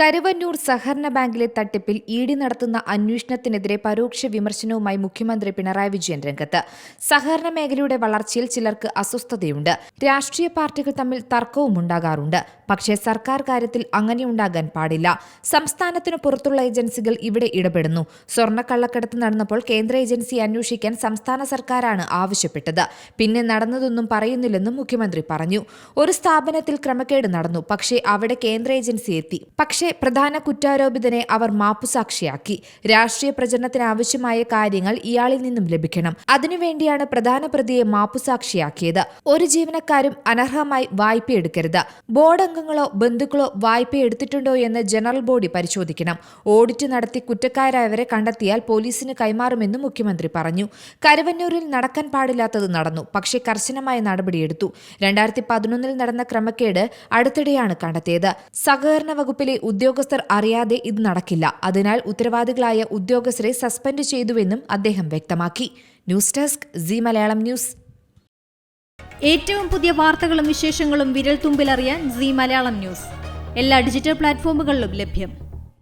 കരുവന്നൂർ സഹകരണ ബാങ്കിലെ തട്ടിപ്പിൽ ഇ ഡി നടത്തുന്ന അന്വേഷണത്തിനെതിരെ പരോക്ഷ വിമർശനവുമായി മുഖ്യമന്ത്രി പിണറായി വിജയൻ രംഗത്ത്. സഹകരണ മേഖലയുടെ വളർച്ചയിൽ ചിലർക്ക് അസ്വസ്ഥതയുണ്ട്. രാഷ്ട്രീയ പാർട്ടികൾ തമ്മിൽ തർക്കവും ഉണ്ടാകാറുണ്ട്. പക്ഷേ സർക്കാർ കാര്യത്തിൽ അങ്ങനെയുണ്ടാകാൻ പാടില്ല. സംസ്ഥാനത്തിനു പുറത്തുള്ള ഏജൻസികൾ ഇവിടെ ഇടപെടുന്നു. സ്വർണക്കള്ളക്കടത്ത് നടന്നപ്പോൾ കേന്ദ്ര ഏജൻസി അന്വേഷിക്കാൻ സംസ്ഥാന സർക്കാരാണ് ആവശ്യപ്പെട്ടത്. പിന്നെ നടന്നതൊന്നും പറയുന്നില്ലെന്നും മുഖ്യമന്ത്രി പറഞ്ഞു. ഒരു സ്ഥാപനത്തിൽ ക്രമക്കേട് നടന്നു. പക്ഷേ അവിടെ കേന്ദ്ര ഏജൻസി എത്തി. പക്ഷേ പ്രധാന കുറ്റാരോപിതനെ അവർ മാപ്പുസാക്ഷിയാക്കി. രാഷ്ട്രീയ പ്രചരണത്തിന് ആവശ്യമായ കാര്യങ്ങൾ ഇയാളിൽ നിന്നും ലഭിക്കണം. അതിനുവേണ്ടിയാണ് പ്രധാന പ്രതിയെ മാപ്പുസാക്ഷിയാക്കിയത്. ഒരു ജീവനക്കാരും അനർഹമായി വായ്പയെടുക്കരുത് ബോർഡ് അംഗങ്ങളോ ബന്ധുക്കളോ വായ്പ എടുത്തിട്ടുണ്ടോ എന്ന് ജനറൽ ബോഡി പരിശോധിക്കണം. ഓഡിറ്റ് നടത്തി കുറ്റക്കാരായവരെ കണ്ടെത്തിയാൽ പോലീസിന് കൈമാറുമെന്നും മുഖ്യമന്ത്രി പറഞ്ഞു. കരുവന്നൂരിൽ നടക്കാൻ പാടില്ലാത്തത് നടന്നു. പക്ഷേ കർശനമായ നടപടിയെടുത്തു. രണ്ടായിരത്തി പതിനൊന്നിൽ നടന്ന ക്രമക്കേട് അടുത്തിടെയാണ് കണ്ടെത്തിയത്. സഹകരണ വകുപ്പിലെ ഉദ്യോഗസ്ഥർ അറിയാതെ ഇത് നടക്കില്ല. അതിനാൽ ഉത്തരവാദികളായ ഉദ്യോഗസ്ഥരെ സസ്പെൻഡ് ചെയ്തുവെന്നും അദ്ദേഹം വ്യക്തമാക്കി. News desk C Malayalam news. ഏറ്റവും പുതിയ വാർത്തകളും വിശേഷങ്ങളും വിരൽ തുമ്പിലറിയാൻ സി മലയാളം ന്യൂസ്. എല്ലാ ഡിജിറ്റൽ പ്ലാറ്റ്ഫോമുകളിലും ലഭ്യം.